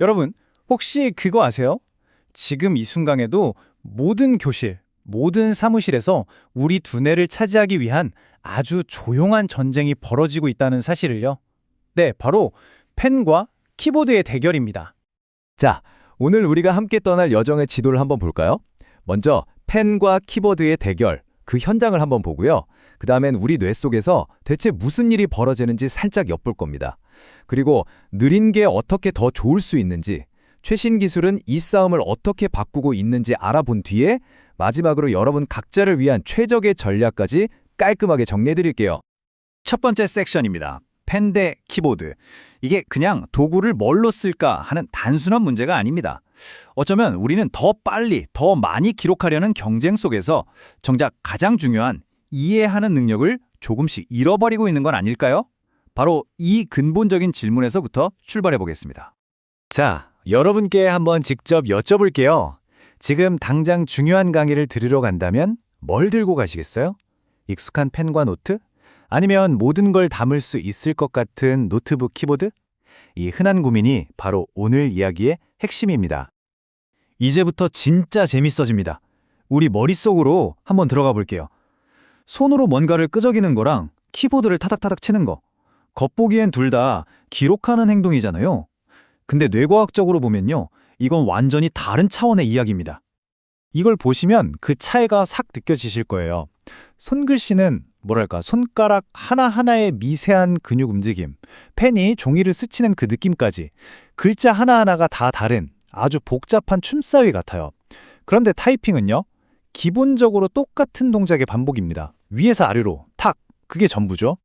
여러분, 혹시 그거 아세요? 지금 이 순간에도 모든 교실, 모든 사무실에서 우리 두뇌를 차지하기 위한 아주 조용한 전쟁이 벌어지고 있다는 사실을요. 네, 바로 펜과 키보드의 대결입니다. 자, 오늘 우리가 함께 떠날 여정의 지도를 한번 볼까요? 먼저 펜과 키보드의 대결, 그 현장을 한번 보고요. 그 다음엔 우리 뇌 속에서 대체 무슨 일이 벌어지는지 살짝 엿볼 겁니다. 그리고 느린 게 어떻게 더 좋을 수 있는지, 최신 기술은 이 싸움을 어떻게 바꾸고 있는지 알아본 뒤에 마지막으로 여러분 각자를 위한 최적의 전략까지 깔끔하게 정리해드릴게요. 첫 번째 섹션입니다. 펜 대 키보드. 이게 그냥 도구를 뭘로 쓸까 하는 단순한 문제가 아닙니다. 어쩌면 우리는 더 빨리, 더 많이 기록하려는 경쟁 속에서 정작 가장 중요한 이해하는 능력을 조금씩 잃어버리고 있는 건 아닐까요? 바로 이 근본적인 질문에서부터 출발해 보겠습니다. 자, 여러분께 한번 직접 여쭤볼게요. 지금 당장 중요한 강의를 들으러 간다면 뭘 들고 가시겠어요? 익숙한 펜과 노트? 아니면 모든 걸 담을 수 있을 것 같은 노트북 키보드? 이 흔한 고민이 바로 오늘 이야기의 핵심입니다. 이제부터 진짜 재밌어집니다. 우리 머릿속으로 한번 들어가 볼게요. 손으로 뭔가를 끄적이는 거랑 키보드를 타닥타닥 치는 거. 겉보기엔 둘 다 기록하는 행동이잖아요. 근데 뇌과학적으로 보면요. 이건 완전히 다른 차원의 이야기입니다. 이걸 보시면 그 차이가 싹 느껴지실 거예요. 손글씨는 뭐랄까 손가락 하나하나의 미세한 근육 움직임, 펜이 종이를 스치는 그 느낌까지 글자 하나하나가 다 다른 아주 복잡한 춤사위 같아요. 그런데 타이핑은요? 기본적으로 똑같은 동작의 반복입니다. 위에서 아래로 탁 그게 전부죠.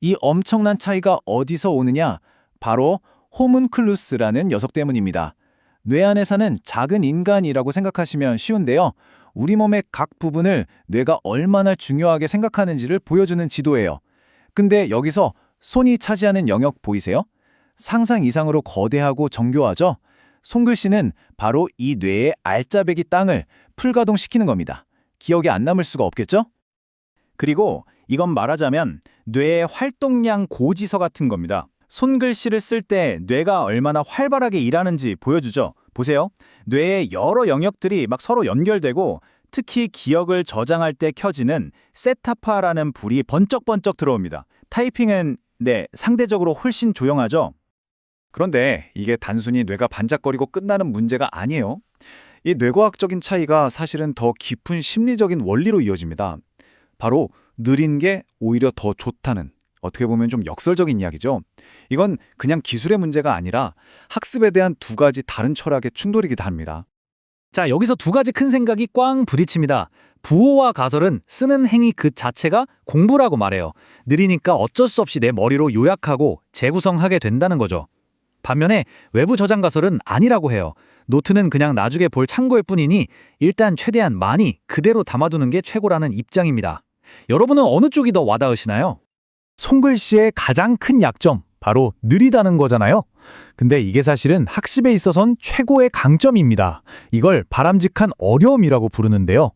이 엄청난 차이가 어디서 오느냐? 바로 호문클루스라는 녀석 때문입니다. 뇌 안에 사는 작은 인간이라고 생각하시면 쉬운데요. 우리 몸의 각 부분을 뇌가 얼마나 중요하게 생각하는지를 보여주는 지도예요. 근데 여기서 손이 차지하는 영역 보이세요? 상상 이상으로 거대하고 정교하죠? 손글씨는 바로 이 뇌의 알짜배기 땅을 풀가동시키는 겁니다. 기억에 안 남을 수가 없겠죠? 그리고 이건 말하자면 뇌의 활동량 고지서 같은 겁니다. 손글씨를 쓸 때 뇌가 얼마나 활발하게 일하는지 보여주죠. 보세요. 뇌의 여러 영역들이 막 서로 연결되고 특히 기억을 저장할 때 켜지는 세타파라는 불이 번쩍번쩍 들어옵니다. 타이핑은 네, 상대적으로 훨씬 조용하죠. 그런데 이게 단순히 뇌가 반짝거리고 끝나는 문제가 아니에요. 이 뇌과학적인 차이가 사실은 더 깊은 심리적인 원리로 이어집니다. 바로 느린 게 오히려 더 좋다는 어떻게 보면 좀 역설적인 이야기죠. 이건 그냥 기술의 문제가 아니라 학습에 대한 두 가지 다른 철학의 충돌이기도 합니다. 자, 여기서 두 가지 큰 생각이 꽝 부딪힙니다. 부호와 가설은 쓰는 행위 그 자체가 공부라고 말해요. 느리니까 어쩔 수 없이 내 머리로 요약하고 재구성하게 된다는 거죠. 반면에 외부 저장 가설은 아니라고 해요. 노트는 그냥 나중에 볼 참고일 뿐이니 일단 최대한 많이 그대로 담아두는 게 최고라는 입장입니다. 여러분은 어느 쪽이 더 와닿으시나요? 손글씨의 가장 큰 약점, 바로 느리다는 거잖아요. 근데 이게 사실은 학습에 있어선 최고의 강점입니다. 이걸 바람직한 어려움이라고 부르는데요.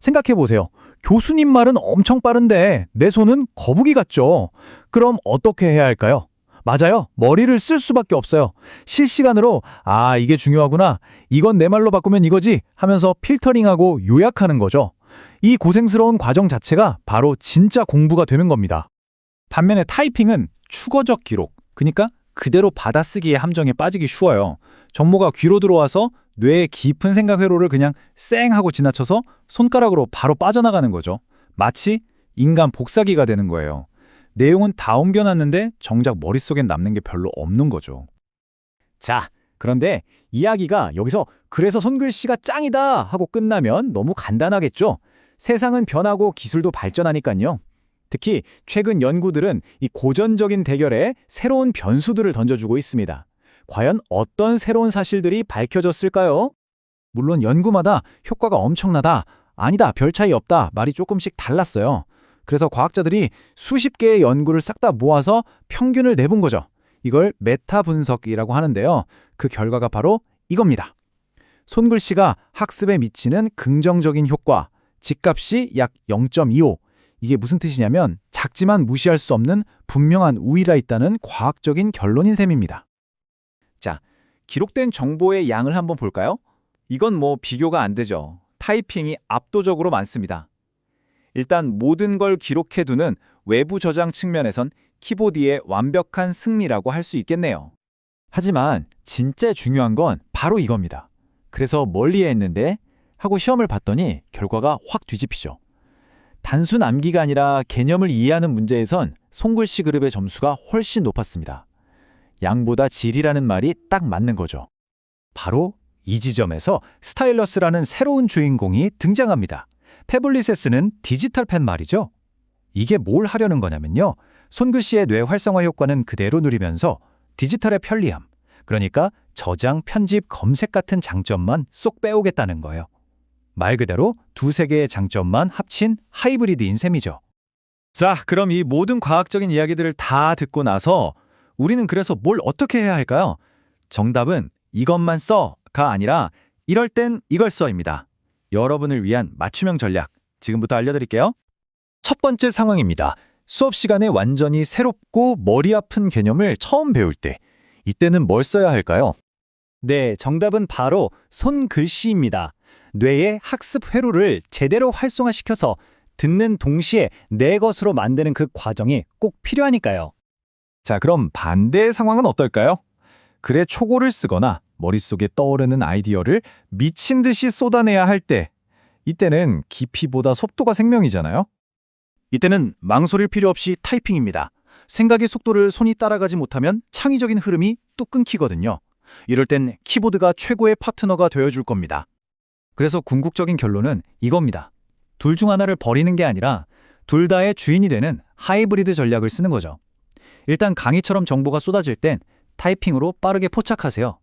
생각해보세요. 교수님 말은 엄청 빠른데 내 손은 거북이 같죠? 그럼 어떻게 해야 할까요? 맞아요. 머리를 쓸 수밖에 없어요. 실시간으로 아 이게 중요하구나. 이건 내 말로 바꾸면 이거지 하면서 필터링하고 요약하는 거죠. 이 고생스러운 과정 자체가 바로 진짜 공부가 되는 겁니다. 반면에 타이핑은 추거적 기록, 그러니까 그대로 받아쓰기의 함정에 빠지기 쉬워요. 정보가 귀로 들어와서 뇌의 깊은 생각 회로를 그냥 쌩 하고 지나쳐서 손가락으로 바로 빠져나가는 거죠. 마치 인간 복사기가 되는 거예요. 내용은 다 옮겨놨는데 정작 머릿속엔 남는 게 별로 없는 거죠. 자, 그런데 이야기가 여기서 그래서 손글씨가 짱이다 하고 끝나면 너무 간단하겠죠? 세상은 변하고 기술도 발전하니까요. 특히 최근 연구들은 이 고전적인 대결에 새로운 변수들을 던져주고 있습니다. 과연 어떤 새로운 사실들이 밝혀졌을까요? 물론 연구마다 효과가 엄청나다, 아니다, 별 차이 없다 말이 조금씩 달랐어요. 그래서 과학자들이 수십 개의 연구를 싹 다 모아서 평균을 내본 거죠. 이걸 메타 분석이라고 하는데요. 그 결과가 바로 이겁니다. 손글씨가 학습에 미치는 긍정적인 효과, 집값이 약 0.25. 이게 무슨 뜻이냐면 작지만 무시할 수 없는 분명한 우위라 있다는 과학적인 결론인 셈입니다. 자, 기록된 정보의 양을 한번 볼까요? 이건 뭐 비교가 안 되죠. 타이핑이 압도적으로 많습니다. 일단 모든 걸 기록해두는 외부 저장 측면에선 키보드의 완벽한 승리라고 할 수 있겠네요. 하지만 진짜 중요한 건 바로 이겁니다. 그래서 멀리에 했는데 하고 시험을 봤더니 결과가 확 뒤집히죠. 단순 암기가 아니라 개념을 이해하는 문제에선 손글씨 그룹의 점수가 훨씬 높았습니다. 양보다 질이라는 말이 딱 맞는 거죠. 바로 이 지점에서 스타일러스라는 새로운 주인공이 등장합니다. 쓰는 디지털 펜 말이죠. 이게 뭘 하려는 거냐면요. 손글씨의 뇌 활성화 효과는 그대로 누리면서 디지털의 편리함, 그러니까 저장, 편집, 검색 같은 장점만 쏙 빼오겠다는 거예요. 말 그대로 두세 개의 장점만 합친 하이브리드인 셈이죠. 자, 그럼 이 모든 과학적인 이야기들을 다 듣고 나서 우리는 그래서 뭘 어떻게 해야 할까요? 정답은 이것만 써가 아니라 이럴 땐 이걸 써입니다. 여러분을 위한 맞춤형 전략 지금부터 알려드릴게요. 첫 번째 상황입니다. 수업 시간에 완전히 새롭고 머리 아픈 개념을 처음 배울 때 이때는 뭘 써야 할까요? 네, 정답은 바로 손글씨입니다. 뇌의 학습 회로를 제대로 활성화시켜서 듣는 동시에 내 것으로 만드는 그 과정이 꼭 필요하니까요. 자, 그럼 반대의 상황은 어떨까요? 글에 초고를 쓰거나 머릿속에 떠오르는 아이디어를 미친 듯이 쏟아내야 할 때, 이때는 깊이보다 속도가 생명이잖아요? 이때는 망설일 필요 없이 타이핑입니다. 생각의 속도를 손이 따라가지 못하면 창의적인 흐름이 뚝 끊기거든요. 이럴 땐 키보드가 최고의 파트너가 되어줄 겁니다. 그래서 궁극적인 결론은 이겁니다. 둘 중 하나를 버리는 게 아니라 둘 다의 주인이 되는 하이브리드 전략을 쓰는 거죠. 일단 강의처럼 정보가 쏟아질 땐 타이핑으로 빠르게 포착하세요.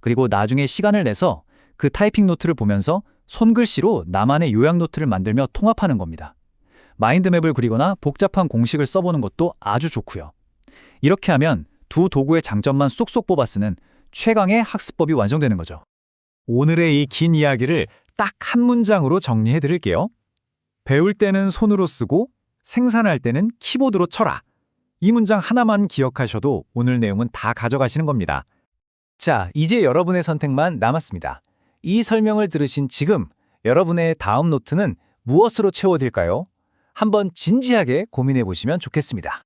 그리고 나중에 시간을 내서 그 타이핑 노트를 보면서 손글씨로 나만의 요약 노트를 만들며 통합하는 겁니다. 마인드맵을 그리거나 복잡한 공식을 써보는 것도 아주 좋고요. 이렇게 하면 두 도구의 장점만 쏙쏙 뽑아 쓰는 최강의 학습법이 완성되는 거죠. 오늘의 이 긴 이야기를 딱 한 문장으로 정리해 드릴게요. 배울 때는 손으로 쓰고 생산할 때는 키보드로 쳐라. 이 문장 하나만 기억하셔도 오늘 내용은 다 가져가시는 겁니다. 자, 이제 여러분의 선택만 남았습니다. 이 설명을 들으신 지금 여러분의 다음 노트는 무엇으로 채워질까요? 한번 진지하게 고민해 보시면 좋겠습니다.